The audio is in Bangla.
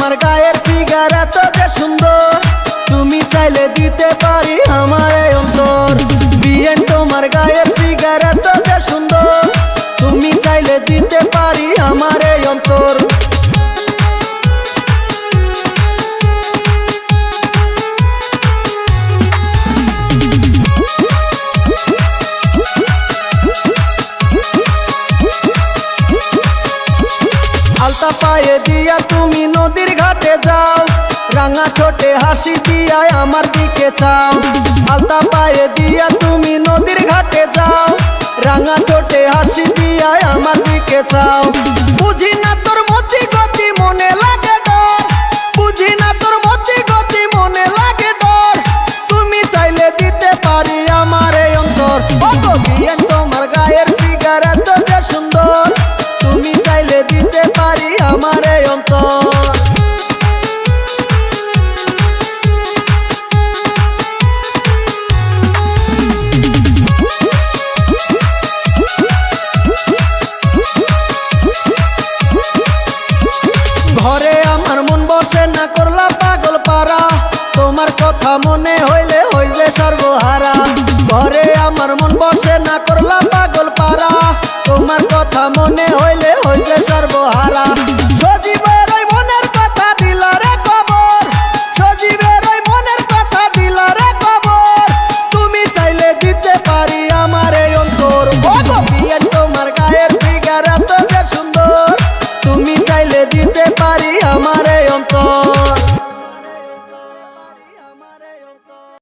তোমার গায়ের ফিগার এত যে সুন্দর। তুমি চাইলে দিতে পারি আমার এই অন্তর। বিয়েন তোমার গায়ের ফিগার এত যে সুন্দর। তুমি চাইলে দিতে পারি আমার এই অন্তর। আলতা পায়ে দিয়া তুমি নদীর ঘাটে যাও। রাঙা ঠোঁটে হাসি দিয়া আমার দিকে চাও। আলতা পায়ে দিয়া তুমি নদীর ঘাটে যাও। রাঙা ঠোঁটে হাসি দিয়া আমার দিকে চাও। বুঝি না তোর বসে না করলা পাগল পারা। তোমার কথা মনে হইলে হই যে সর্বহারা। ঘরে আমার মন বসে না করলা পাগল পারা। তোমার কথা মনে হইলে হই যে সর্বহারা